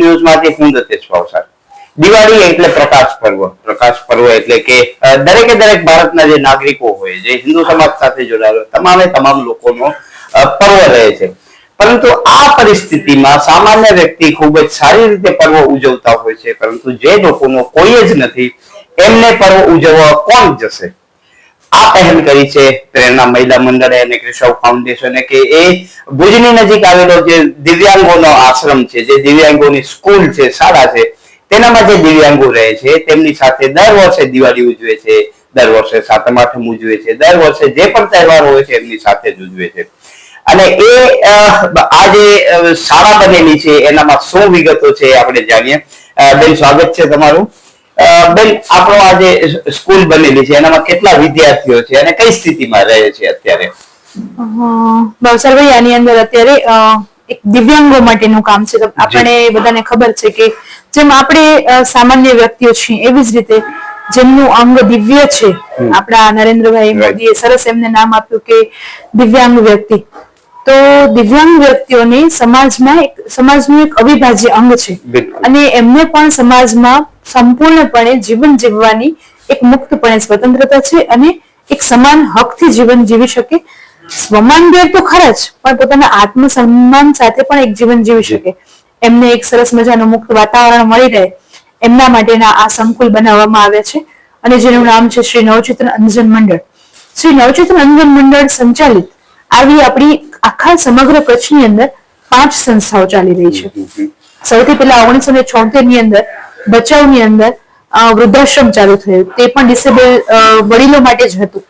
ન્યૂઝમાંથી હું દત્તેશ ભાવસાર દિવાળી એટલે પ્રકાશ પર્વ. પ્રકાશ પર્વ એટલે કે દરેકે દરેક ભારતના જે નાગરિકો હોય, જે હિન્દુ સમાજ સાથે જોડાયેલો તમામે તમામ લોકોનો પર્વ રહે છે. પરંતુ આ પરિસ્થિતિમાં સામાન્ય વ્યક્તિ ખૂબ જ સારી રીતે પર્વ ઉજવતા હોય છે, પરંતુ જે લોકોનો કોઈ જ નથી, એમને પર્વ ઉજવવા કોણ જશે? આ પહેલ કરી છે પ્રેરણા મહિલા મંડળે અને કેશવ ફાઉન્ડેશને કે એ ભુજની નજીક આવેલો જે દિવ્યાંગોનો આશ્રમ છે, જે દિવ્યાંગોની સ્કૂલ છે, શાળા છે, તેનામાં જે દિવ્યાંગો રહે છે, તેમની સાથે દર વર્ષે દિવાળી ઉજવે છે, દર વર્ષે સાતમ આઠમ ઉજવે છે, દર વર્ષે જે પણ તહેવારો હોય છે એમની સાથે જ ઉજવે છે. અને એ આ જે શાળા બનેલી છે, એનામાં શું વિગતો છે, આપણે જાણીએ. બેન, સ્વાગત છે તમારું. બેન આપણો આ જે સ્કૂલ બનેલી છે એનામાં કેટલા વિદ્યાર્થીઓ છે અને કઈ સ્થિતિમાં રહે છે અત્યારે? ભાઈ આની અંદર અત્યારે એક દિવ્યાંગો માટેનું કામ છે. આપણે બધાને ખબર છે કે જેમ આપણે સામાન્ય વ્યક્તિઓ છીએ એવી જ રીતે જેમનું અંગ દિવ્ય છે આપણા નરેન્દ્રભાઈ. મોદીએ સરસ એમને નામ આપ્યું કે દિવ્યાંગ વ્યક્તિ. તો દિવ્યાંગ વ્યક્તિઓને સમાજમાં એક સમાજનું એક અવિભાજ્ય અંગ છે. અને એમને પણ સમાજમાં સંપૂર્ણપણે જીવન જીવવાની એક મુક્તપણે સ્વતંત્રતા છે અને એક સમાન હકથી જીવન જીવી શકે. સ્વમાનભેર તો ખરા જ પણ પોતાના આત્મસન્માન સાથે પણ એક જીવન જીવી શકે. એમને એક સરસ મજાનું મુક્ત વાતાવરણ મળી રહે. એમના માટેના આ સંકુલ બનાવવામાં આવ્યા છે અને જેનું નામ છે શ્રી નવચેતન અંજન મંડળ. શ્રી નવચેતન અંજન મંડળ સંચાલિત આવી આપણી આખા સમગ્ર કચ્છની અંદર પાંચ સંસ્થાઓ ચાલી રહી છે. સૌથી પહેલા ઓગણીસો ને છોતેરની અંદર બચાવની અંદર વૃદ્ધાશ્રમ ચાલુ થયું. તે પણ ડિસેબલ વડીલો માટે જ હતું.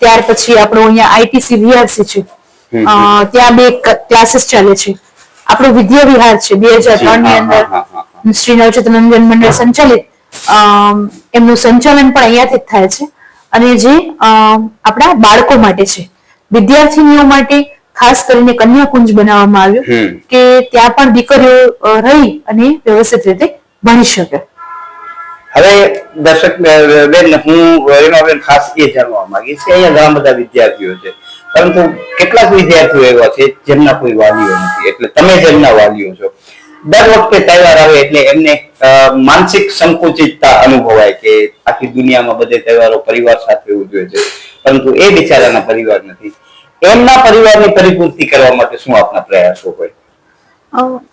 ત્યાર પછી આપણું અહીંયા આઈટીસી વીઆરસી છે. ત્યાં બે ક્લાસીસ ચાલે છે. આપણું વિદ્યા વિહાર છે. બે હજાર ત્રણની અંદર. શ્રી નવચેતનંદન મંડળ સંચાલિત એમનું સંચાલન પણ અહીંયાથી જ થાય છે. અને જે આપણા બાળકો માટે છે. વિદ્યાર્થીનીઓ માટે ખાસ કરીને કન્યાકુંજ બનાવવામાં આવ્યું કે ત્યાં પણ દીકરીઓ રહી અને વ્યવસ્થિત રીતે ભણી શકે. હવે દર્શક બેન હું રેમાબેન ખાસ એ જાણવા માંગીશ કે અહીંયા ઘણા બધા વિદ્યાર્થીઓ છે પરંતુ કેટલાક વિદ્યાર્થીઓ એવા છે જેમના કોઈ વાલીઓ નથી એટલે તમે જેમના વાલીઓ છો. દર વખતે તહેવાર આવે એટલે એમને માનસિક સંકુચિતતા અનુભવાય કે આખી દુનિયામાં બધે તહેવારો પરિવાર સાથે ઉજવે છે પરંતુ એ બિચારાના પરિવાર નથી. એમના પરિવારની પરિપૂર્તિ કરવા માટે શું આપના પ્રયાસો હોય?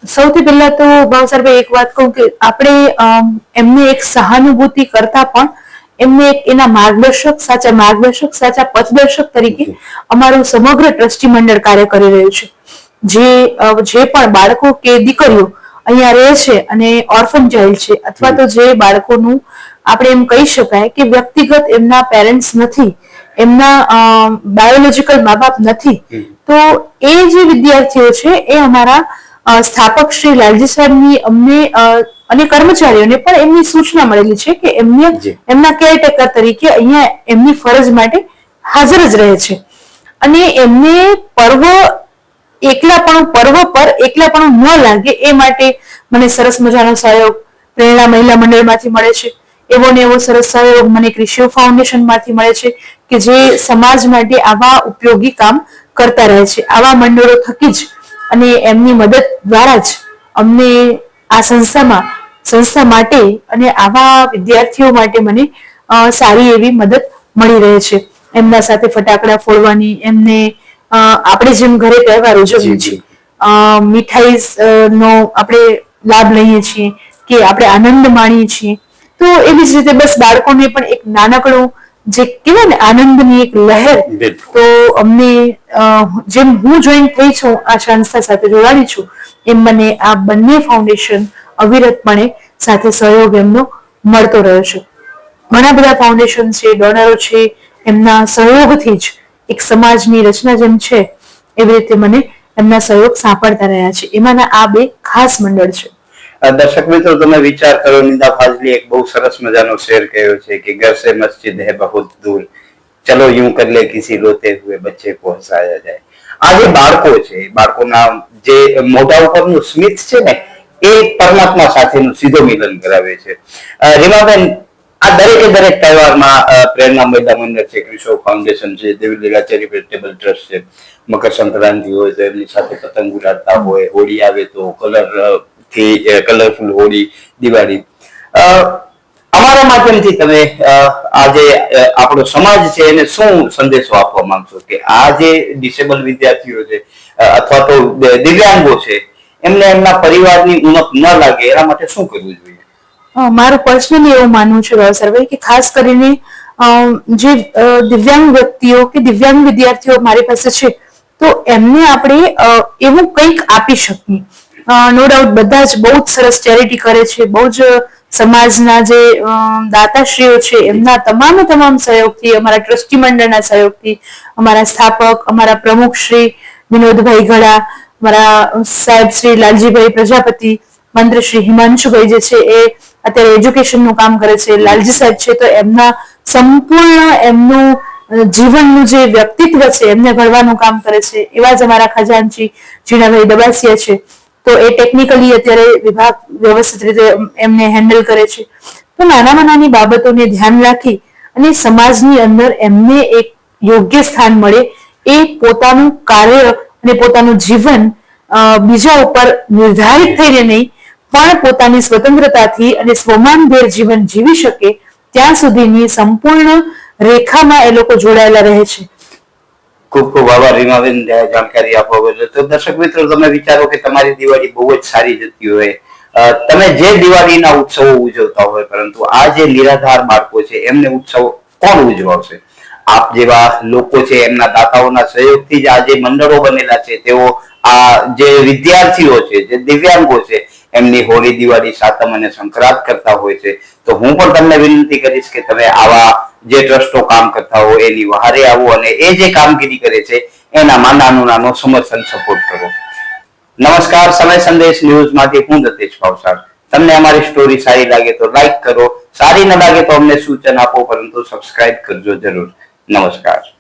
સૌથી પહેલા તો ભાવસરભાઈ એક વાત કહું કે આપણે એમને એક સહાનુભૂતિ કરતા પણ એમને એક એના માર્ગદર્શક, સાચા માર્ગદર્શક, સાચા પથદર્શક તરીકે અમારું સમગ્ર ટ્રસ્ટી મંડળ કાર્ય કરી રહ્યું છે. જે જે પણ બાળકો કે દીકરીઓ અહીંયા રહે છે અને ઓર્ફન ચાઇલ્ડ છે અથવા તો જે બાળકોનું આપણે એમ કહી શકાય કે વ્યક્તિગત એમના પેરેન્ટ્સ નથી એમના બાયોલોજીકલ મા બાપ નથી. તો એ જે વિદ્યાર્થીઓ છે એ અમારા સ્થાપક શ્રી લાલજી સાહેબની અમને અને કર્મચારીઓને પણ એમની સૂચના મળેલી છે કે એમને. એમના કેરટેકર તરીકે અહીંયા એમની ફરજ માટે હાજર જ રહે છે. અને એમને પર્વ એકલા પણ પર્વ પર એકલા પણ ન લાગે એ માટે મને સરસ મજાનો સહયોગ પ્રેરણા મહિલા મંડળમાંથી મળે છે. એવો ને એવો સરસ સહયોગ મને ક્રિશિયો ફાઉન્ડેશનમાંથી મળે છે કે જે સમાજ માટે આવા ઉપયોગી કામ કરતા રહે છે. આવા મંડળો થકી જ અને એમની મદદ દ્વારા જ અમને આ સંસ્થામાં સંસ્થા માટે અને આવા વિદ્યાર્થીઓ માટે મને સારી એવી મદદ મળી રહે છે. એમના સાથે ફટાકડા ફોડવાની એમને આપણે જેમ ઘરે તહેવાર ઉજવીએ છીએ મીઠાઈ નો આપણે લાભ લઈએ છીએ કે આપણે આનંદ માણીએ છીએ. તો એવી જ રીતે બસ બાળકોને પણ એક નાનકડું જે કહેવાય ને આનંદની એક લહેર તો અમને જેમ હું જોઈન થઈ છું આ સંસ્થા સાથે જોડાણી છું એમ મને આ બંને ફાઉન્ડેશન અવિરતપણે સાથે સહયોગ એમનો મળતો રહ્યો છે. ઘણા બધા ફાઉન્ડેશન છે ડોનરો છે એમના સહયોગથી જ એક સમાજની રચના જેમ છે એવી રીતે મને એમના સહયોગ સાંપડતા રહ્યા છે. એમાંના આ બે ખાસ મંડળ છે. દર્શક મિત્રો તમે વિચાર કરો નિદા ફાજલી એક બહુ સરસ મજાનો શેર કહ્યો છે કે ઘર સે મસ્જિદ હે બહુત દૂર ચલો यूं कर ले किसी रोते हुए बच्चे को हंसाया जाए આ જે બાળકો છે એ બાળકોના જે મોઢા ઉપરનું સ્મિત છે ને એ પરમાત્મા સાથેનું સીધો મિલન કરાવે છે અ, રીમાબેન આ દરેકે દરેક તહેવારમાં અ, પ્રેરણા મહિલા મંડળ છે ક્રિશો ફાઉન્ડેશન છે દેવી લીલા ચેરિટેબલ ટ્રસ્ટ છે મકર સંક્રાંતિ હોય તો એમની સાથે પતંગ ઉડાડતા હોય હોળી આવે તો કલર થી કલરફુલ હોળી, દિવાળી. અમારા માધ્યમથી તમે આજે આપણો સમાજ છે એને શું સંદેશો આપવા માંગશો કે આ જે ડિસેબલ વિદ્યાર્થીઓ છે અથવા તો દિવ્યાંગો છે, એમને એમના પરિવારની ઉણપ ન લાગે, એના માટે શું કરવું જોઈએ? મારું પર્સનલી એવું માનવું છે ભાવસરભાઈ કે ખાસ કરીને જે દિવ્યાંગ વ્યક્તિઓ કે દિવ્યાંગ વિદ્યાર્થીઓ મારી પાસે છે, તો એમને આપણે એવું કંઈક આપી શકીએ. નો ડાઉટ બધા જ બહુ જ સરસ ચેરિટી કરે છે. બહુ જ સમાજના જે દાતાશ્રીઓ છે, એમના તમામે તમામ સહયોગથી, અમારા ટ્રસ્ટી મંડળના સહયોગથી, અમારા સ્થાપક, અમારા પ્રમુખ શ્રી વિનોદભાઈ ગળા અમારા સાહેબ શ્રી લાલજીભાઈ પ્રજાપતિ, મંત્રી શ્રી હિમાંશુભાઈ જે છે, એ અત્યારે એજ્યુકેશનનું કામ કરે છે. લાલજી સાહેબ છે, તો એમના સંપૂર્ણ એમનું જીવનનું જે વ્યક્તિત્વ છે, એમને ઘડવાનું કામ કરે છે. એવા જ અમારા ખજાનચી, જીણાભાઈ દબાસિયા છે. તો એ ટેકનિકલી અત્યારે વિભાગ વ્યવસ્થિત રીતે એમને હેન્ડલ કરે છે. તો નાનામાં નાની બાબતોને ધ્યાન રાખી અને સમાજની અંદર એમને એક યોગ્ય સ્થાન મળે એ પોતાનું કાર્ય અને પોતાનું જીવન બીજા ઉપર નિર્ધારિત થઈને નહીં, પણ પોતાની સ્વતંત્રતાથી અને સ્વમાનભેર જીવન જીવી શકે, ત્યાં સુધીની સંપૂર્ણ રેખામાં એ લોકો જોડાયેલા રહે છે. ખૂબ ખૂબ આભાર. રીમાબેન જાણકારી આપવા બદલ. તો દર્શક મિત્રો, તમે વિચારો કે તમારી દિવાળી બહુ જ સારી જતી હોય. તમે જે દિવાળીના ઉત્સવો ઉજવતા હોય, પરંતુ આ જે નિરાધાર બાળકો છે, એમને ઉત્સવ કોણ ઉજવાવશે? આપ જેવા લોકો છે, એમના દાતાઓના સહયોગથી જ આ જે મંડળો બનેલા છે, તેઓ આ જે વિદ્યાર્થીઓ છે, જે દિવ્યાંગો છે, એમની હોળી, દિવાળી, સાતમ અને સંક્રાંત કરતા હોય છે. તો હું પણ તમને વિનંતી કરીશ કે તમે આવા જે ટ્રસ્ટો કામ કરતા હોય, એની વહારે આવો અને એ જે કામગીરી કરે છે, એનામાં નાનો નાનો સમર્થન સપોર્ટ કરો. નમસ્કાર, સમય સંદેશ ન્યૂઝમાંથી હું દતેશ ભાવસાર. તમને અમારી સ્ટોરી સારી લાગે તો લાઈક કરો, સારી ન લાગે તો અમને સૂચન આપો, પરંતુ સબસ્ક્રાઇબ કરજો જરૂર. નમસ્કાર.